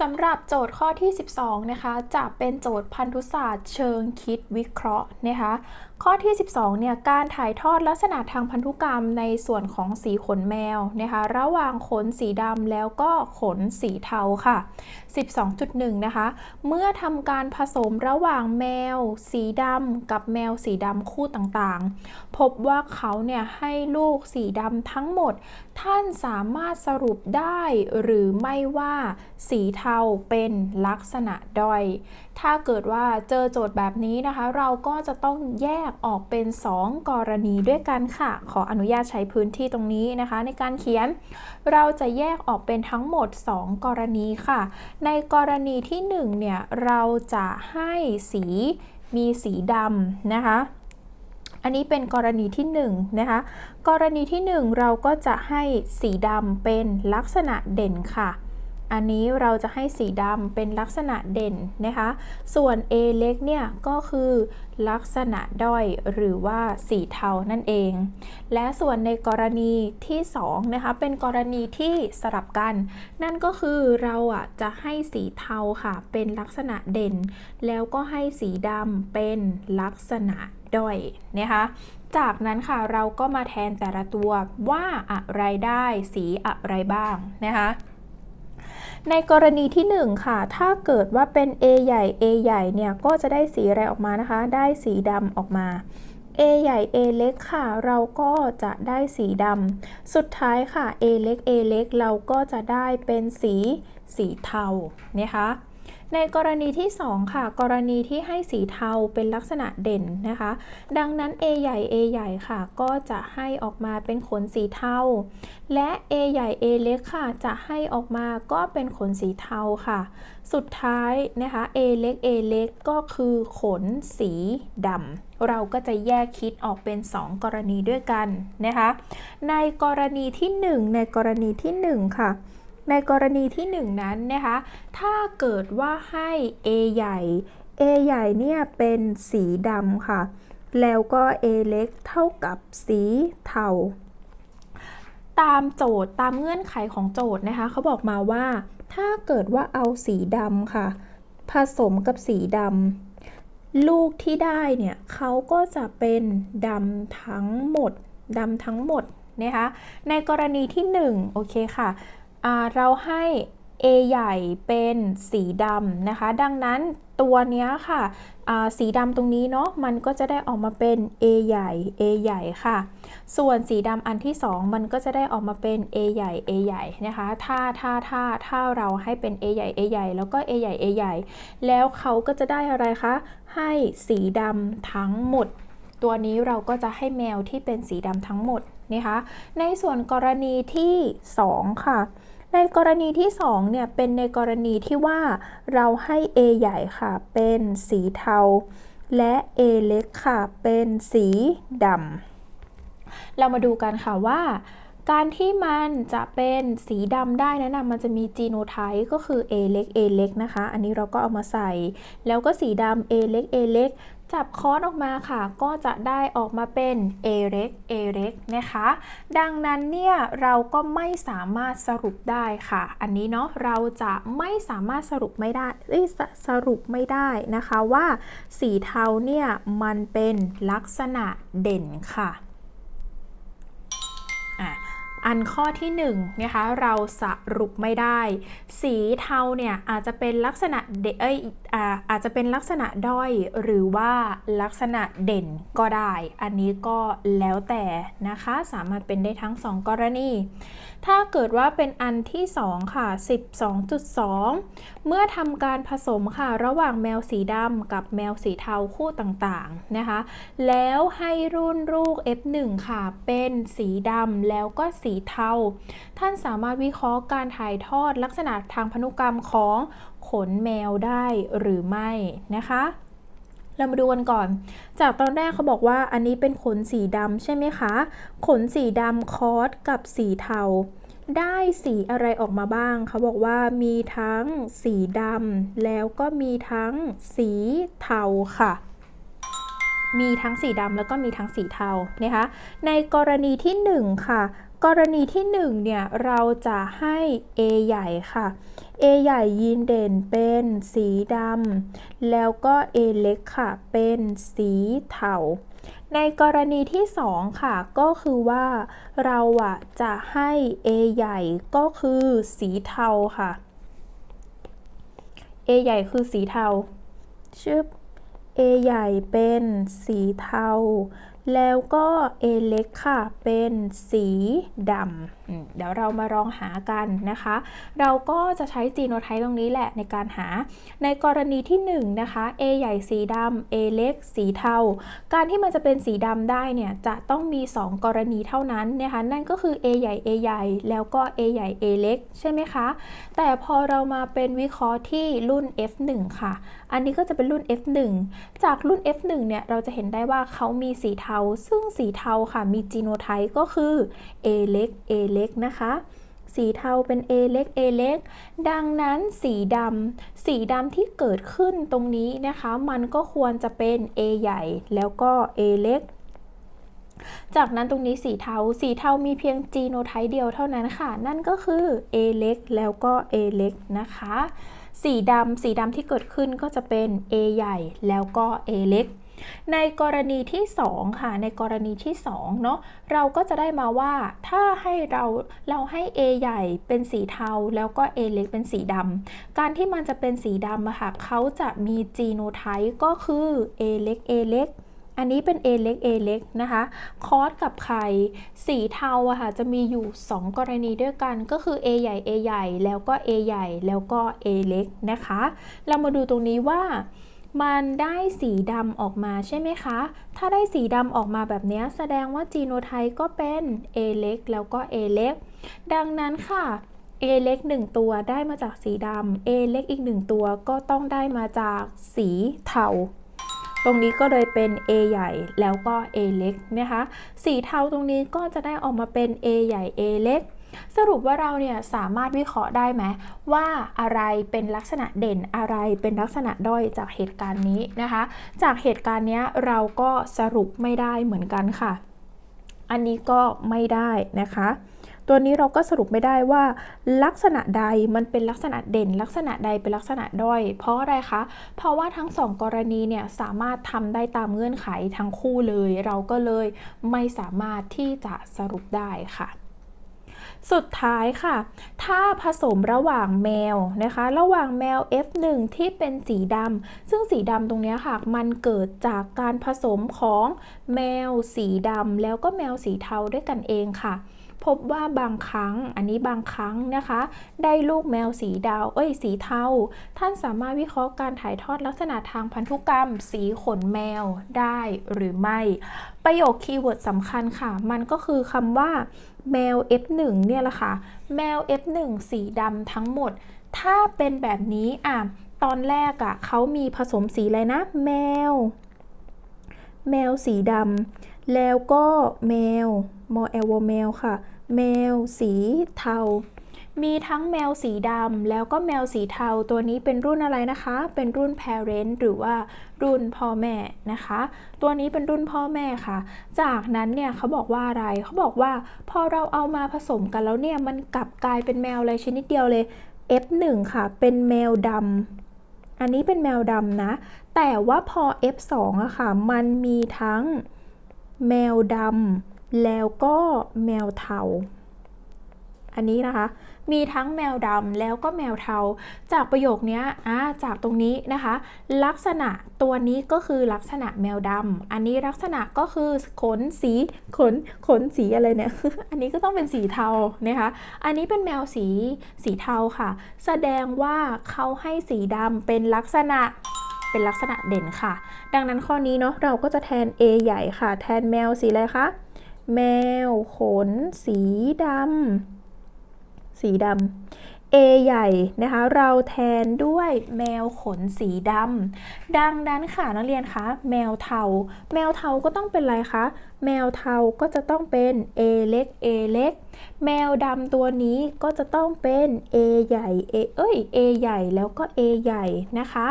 สำหรับโจทย์ข้อที่ 12 นะคะ จะเป็นโจทย์พันธุศาสตร์เชิงคิดวิเคราะห์นะคะ ข้อที่ 12 เนี่ย การถ่ายทอดลักษณะทางพันธุกรรมในส่วนของสีขนแมวนะคะ ระหว่างขนสีดำแล้วก็ขนสีเทาค่ะ 12.1 นะคะ เมื่อทำการผสมระหว่างแมว สีดำกับแมวสีดำคู่ต่างๆ พบว่าเขาเนี่ยให้ลูกสีดำทั้งหมด ท่านสามารถสรุปได้หรือไม่ว่าสีเทาเป็นลักษณะด้อย ถ้าเกิดว่าเจอโจทย์แบบนี้นะคะ เราก็จะต้องแยกออกเป็น 2 กรณีด้วยกันค่ะ ขออนุญาตใช้พื้นที่ตรงนี้นะคะ ในการเขียน เราจะแยกออกเป็นทั้งหมด 2 กรณีค่ะ ในกรณีที่1เนี่ยเราจะให้สีมีสีดำนะคะอันนี้เป็นกรณีที่1นะคะ กรณีที่ 1 เราก็จะให้สีดำเป็นลักษณะเด่นค่ะ อันนี้เราจะให้สีดำเป็นลักษณะเด่นนะคะ ส่วน A เล็กเนี่ยก็คือลักษณะด้อยหรือว่าสีเทานั่นเอง และส่วนในกรณีที่2นะคะเป็นกรณีที่สลับกัน นั่นก็คือเราอะจะให้สีเทาค่ะ เป็นลักษณะเด่น แล้วก็ให้สีดำเป็นลักษณะด้อยนะคะจากนั้นค่ะเราก็มาแทนแต่ละตัวว่าอะไรได้สีอะไรบ้างนะคะ ในกรณีที่ 1 ค่ะ ถ้าเกิดว่าเป็น A ใหญ่ A ใหญ่เนี่ยก็จะได้สีอะไรออกมานะคะ ได้สีดำออกมา A ใหญ่ A เล็กค่ะ เราก็จะได้สีดำสุดท้ายค่ะ A เล็ก A เล็กเราก็จะได้เป็นสีสีเทานะคะ ในกรณีที่ 2 ค่ะ กรณีที่ให้สีเทาเป็นลักษณะเด่นนะคะ ดังนั้น A ใหญ่ A ใหญ่ค่ะ ก็จะให้ออกมาเป็นขนสีเทา และ A ใหญ่ A เล็กค่ะ จะให้ออกมาก็เป็นขนสีเทาค่ะ สุดท้ายนะคะ A เล็ก A เล็กก็คือขนสีดำ เราก็จะแยกคิดออกเป็น 2 กรณีด้วยกันนะคะ ในกรณีที่ 1 ในกรณีที่ 1 ค่ะ ในกรณีที่ 1 นั้นนะคะ ถ้าเกิดว่าให้ A ใหญ่ A ใหญ่เนี่ยเป็นสีดำค่ะ แล้วก็ A เล็กเท่ากับสีเทา ตามโจทย์ตามเงื่อนไขของโจทย์นะคะเขาบอกมาว่า ถ้าเกิดว่าเอาสีดำค่ะ ผสมกับสีดำลูกที่ได้เนี่ยเขาก็จะเป็นดำทั้งหมดดำทั้งหมดนะคะในกรณีที่ 1 โอเคค่ะ เราให้ A ใหญ่เป็นสีดำนะคะ ดังนั้นตัวเนี้ยค่ะ สีดำตรงนี้เนาะ มันก็จะได้ออกมาเป็น A ใหญ่ A ใหญ่ค่ะ ส่วนสีดำอันที่ 2 มันก็จะได้ออกมาเป็น A ใหญ่ A ใหญ่นะคะ ถ้า ถ้า ถ้า ถ้าเราให้เป็น A ใหญ่ A ใหญ่ แล้วก็ A ใหญ่ A ใหญ่ แล้วเขาก็จะได้อะไรคะ ให้สีดำทั้งหมด ตัวนี้เราก็จะให้แมวที่เป็นสีดำทั้งหมดนะคะ ในส่วนกรณีที่ 2 ค่ะ ในกรณีที่2เนี่ยเป็นในกรณีที่ว่าเราให้ A ใหญ่ค่ะ เป็นสีเทา และ A เล็กค่ะ เป็นสีดำเรามาดูกันค่ะว่า การที่มันจะเป็นสีดำได้นั้นนะมันจะมีจีโนไทป์ก็คือ A เล็ก A เล็กนะคะ อันนี้เราก็เอามาใส่ แล้วก็สีดำ A เล็ก A เล็ก จับคอร์สออกมาค่ะ ก็จะได้ออกมาเป็น A เล็ก A เล็กนะคะ ดังนั้นเนี่ยเราก็ไม่สามารถสรุปได้ค่ะ อันนี้เนาะเราจะไม่สามารถสรุปไม่ได้สสรุปไม่ได้นะคะว่าสีเทาเนี่ยมันเป็นลักษณะเด่นค่ะ อันข้อที่1นงนะคะเราสรุปไม่ได้ สีเทาเนี่ยอาจจะเป็นลักษณะเดเอ้ยอาอาจจะเป็นลักษณะด้อยหรือว่าลักษณะเด่นก็ได้ อันนี้ก็แล้วแต่นะคะสามารถเป็นได้ทั้ง 2 กรณี ถ้าเกิดว่าเป็นอันที่ 2 ค่ะ 12.2 เมื่อทำการผสมค่ะระหว่างแมวสีดำกับแมวสีเทาคู่ต่างๆนะคะแล้วให้รุ่นลูก F1 ค่ะเป็นสีดำแล้วก็สีเทา ท่านสามารถวิเคราะห์การถ่ายทอดลักษณะทางพันธุกรรมของขนแมวได้หรือไม่นะคะเรามาดูกันก่อน จากตอนแรกเขาบอกว่าอันนี้เป็นขนสีดำใช่ไหมคะ ขนสีดำคอสกับสีเทา ได้สีอะไรออกมาบ้าง เขาบอกว่ามีทั้งสีดำแล้วก็มีทั้งสีเทาค่ะ มีทั้งสีดำแล้วก็มีทั้งสีเทานะคะ ในกรณีที่ 1 ค่ะ กรณีที่1เนี่ยเราจะให้ A ใหญ่ค่ะ A ใหญ่ยีนเด่นเป็นสีดำแล้วก็ A เล็กค่ะ เป็นสีเทาในกรณีที่ 2 ค่ะ ก็คือว่าเราอะจะให้ A ใหญ่ก็คือสีเทาค่ะ A ใหญ่คือสีเทาชึบ A ใหญ่เป็นสีเทา แล้วก็เอเล็กค่ะ เป็นสีดำ เดี๋ยวเรามาลองหากันนะคะ เราก็จะใช้จีโนไทป์ตรงนี้แหละในการหา ในกรณีที่1นงนะคะ A ใหญ่สีดำ A เล็กสีเทา การที่มันจะเป็นสีดำได้เนี่ยจะต้องมี 2 กรณีเท่านั้นนะคะนั่นก็คือ A ใหญ่ A ใหญ่ แล้วก็ A ใหญ่ A เล็กใช่ไหมคะ แต่พอเรามาเป็นวิเคราะห์ที่รุ่น F1 ค่ะ อันนี้ก็จะเป็นรุ่น F1 จากรุ่น F1 เนี่ยเราจะเห็นได้ว่าเขามีสีเทา ซึ่งสีเทาค่ะมีจีโนไทป์ก็คือ A เล็ก A เล็กนะคะ สีเทาเป็น A เล็ก A เล็ก ดังนั้นสีดำสีดำที่เกิดขึ้นตรงนี้นะคะ มันก็ควรจะเป็น A ใหญ่แล้วก็ A เล็กจากนั้นตรงนี้สีเทา สีเทามีเพียงจีโนไทป์เดียวเท่านั้นค่ะ นั่นก็คือ A เล็กแล้วก็ A เล็กนะคะ สีดำ สีดำที่เกิดขึ้นก็จะเป็น A ใหญ่แล้วก็ A เล็ก ในกรณีที่ 2 ค่ะ ในกรณีที่2เนาะเราก็จะได้มาว่าถ้าให้เราเราให้ A ใหญ่เป็นสีเทา แล้วก็ A เล็กเป็นสีดำการที่มันจะเป็นสีดำอะค่ะเขาจะมีจีโนไทป์ก็คือ A เล็ก A เล็กอันนี้เป็น A เล็ก A เล็กนะคะ คอสกับไข่สีเทาอะค่ะ จะมีอยู่ 2 กรณีด้วยกัน ก็คือ A ใหญ่ A ใหญ่ แล้วก็ A ใหญ่ แล้วก็ A เล็กนะคะ เรามาดูตรงนี้ว่า มันได้สีดำออกมาใช่ไหมคะ ถ้าได้สีดำออกมาแบบนี้แสดงว่าจีโนไทป์ก็เป็น A เล็กแล้วก็ A เล็ก ดังนั้นค่ะ A เล็ก 1 ตัวได้มาจากสีดำ A เล็กอีก 1 ตัวก็ต้องได้มาจากสีเทา ตรงนี้ก็เลยเป็น A ใหญ่แล้วก็ A เล็กนะคะ สีเทาตรงนี้ก็จะได้ออกมาเป็น A ใหญ่ A เล็ก สรุปว่าเราเนี่ยสามารถวิเคราะห์ได้ไหมว่าอะไรเป็นลักษณะเด่นอะไรเป็นลักษณะด้อยจากเหตุการณ์นี้นะคะ จากเหตุการณ์นี้เราก็สรุปไม่ได้เหมือนกันค่ะ อันนี้ก็ไม่ได้นะคะ ตัวนี้เราก็สรุปไม่ได้ว่า ลักษณะใดมันเป็นลักษณะเด่น ลักษณะใดเป็นลักษณะด้อย เพราะอะไรคะ เพราะว่าทั้งสองกรณีเนี่ยสามารถทำได้ตามเงื่อนไขทั้งคู่เลย เราก็เลยไม่สามารถที่จะสรุปได้ค่ะ สุดท้ายค่ะ ถ้าผสมระหว่างแมวนะคะ ระหว่างแมว F1 ที่เป็นสีดำซึ่งสีดำตรงนี้ค่ะ มันเกิดจากการผสมของแมวสีดำแล้วก็แมวสีเทาด้วยกันเองค่ะ พบว่าบางครั้งอันนี้บางครั้งนะคะ ได้ลูกแมวสีดาวเอ้ยสีเทา ท่านสามารถวิเคราะห์การถ่ายทอดลักษณะทางพันธุกรรม สีขนแมวได้หรือไม่ ประโยคคีย์เวิร์ดสำคัญค่ะ มันก็คือคำว่าแมว F1 เนี่ยแหละค่ะ แมว F1 สีดำทั้งหมด ถ้าเป็นแบบนี้อะตอนแรกอะ่ะเขามีผสมสีอะไรนะ แมว แมวสีดำแล้วก็แมว มอแอลวแมวค่ะ แมวสีเทา มีทั้งแมวสีดำแล้วก็แมวสีเทา ตัวนี้เป็นรุ่นอะไรนะคะ เป็นรุ่น parent หรือว่ารุ่นพ่อแม่นะคะ ตัวนี้เป็นรุ่นพ่อแม่ค่ะ จากนั้นเนี่ยเขาบอกว่าอะไร เขาบอกว่าพอเราเอามาผสมกันแล้วเนี่ยมันกลับกลายเป็นแมวอะไรชนิดเดียวเลย F1 ค่ะ เป็นแมวดำอันนี้เป็นแมวดำนะ แต่ว่าพอ F2 อะค่ะ มันมีทั้งแมวดำ แล้วก็แมวเทา อันนี้นะคะ มีทั้งแมวดำแล้วก็แมวเทา จากประโยคนี้อ่าจากตรงนี้นะคะ ลักษณะตัวนี้ก็คือลักษณะแมวดำอันนี้ลักษณะก็คือขนสีขนขนสีอะไรเนี่ย อันนี้ก็ต้องเป็นสีเทานะคะ อันนี้เป็นแมวสีสีเทาค่ะ แสดงว่าเขาให้สีดำเป็นลักษณะเป็นลักษณะเด่นค่ะ ดังนั้นข้อนี้เนาะเราก็จะแทน A ใหญ่ค่ะ แทนแมวสีอะไรคะ แมว ขน สีดำสีดำ A ใหญ่นะคะ เราแทนด้วยแมวขนสีดำดังนั้นค่ะนักเรียนคะ แมวเทา แมวเทาก็ต้องเป็นอะไรคะแมวเทาก็จะต้องเป็น A เล็ก A เล็ก แมวดำตัวนี้ก็จะต้องเป็น A ใหญ่ A เอ้ย A ใหญ่แล้วก็ A ใหญ่นะคะ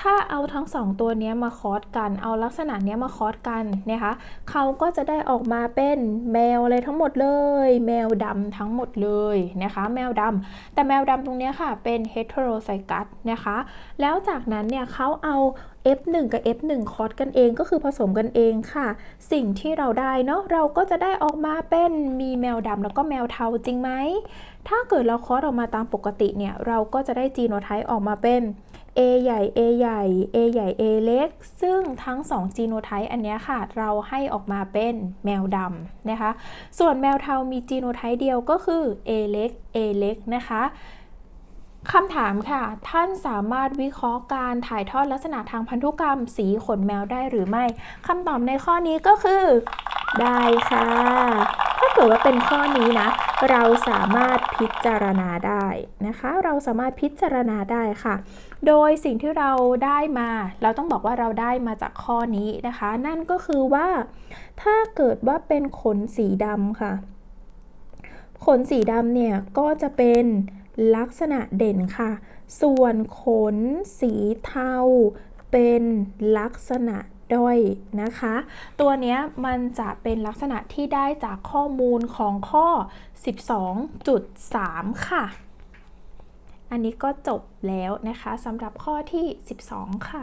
ถ้าเอาทั้งสองตัวนี้มาคอสกัน เอาลักษณะนี้มาคอสกันนะคะ เขาก็จะได้ออกมาเป็นแมวอะไรทั้งหมดเลย แมวดำทั้งหมดเลยนะคะ แมวดำแต่แมวดำตรงนี้ค่ะเป็น heterozygous นะคะ แล้วจากนั้นเนี่ยเขาเอา F1 กับ F1 คอสกันเองก็คือผสมกันเองค่ะ สิ่งที่เราได้เนาะเราก็จะได้ออกมาเป็นมีแมวดำแล้วก็แมวเทาจริงไหม ถ้าเกิดเราคอสออกมาตามปกติเนี่ย เราก็จะได้จีโนไทป์ออกมาเป็น A ใหญ่ A ใหญ่ A ใหญ่ A เล็ก ซึ่งทั้ง 2 จีโนไทป์อันนี้ค่ะ เราให้ออกมาเป็นแมวดำนะคะ ส่วนแมวเทามีจีโนไทป์เดียวก็คือ A เล็ก A เล็กนะคะ คำถามค่ะ ท่านสามารถวิเคราะห์การถ่ายทอดลักษณะทางพันธุกรรมสีขนแมวได้หรือไม่คำตอบในข้อนี้ก็คือ ได้ค่ะ ถ้าเกิดว่าเป็นข้อนี้นะ เราสามารถพิจารณาได้นะคะ เราสามารถพิจารณาได้ค่ะ โดยสิ่งที่เราได้มา เราต้องบอกว่าเราได้มาจากข้อนี้นะคะ นั่นก็คือว่า ถ้าเกิดว่าเป็นขนสีดำค่ะ ขนสีดำเนี่ยก็จะเป็น ลักษณะเด่นค่ะ ส่วนขนสีเทา เป็นลักษณะด้อยนะคะ ตัวนี้มันจะเป็นลักษณะที่ได้จากข้อมูลของข้อ 12.3 ค่ะ อันนี้ก็จบแล้วนะคะสำหรับข้อที่ 12 ค่ะ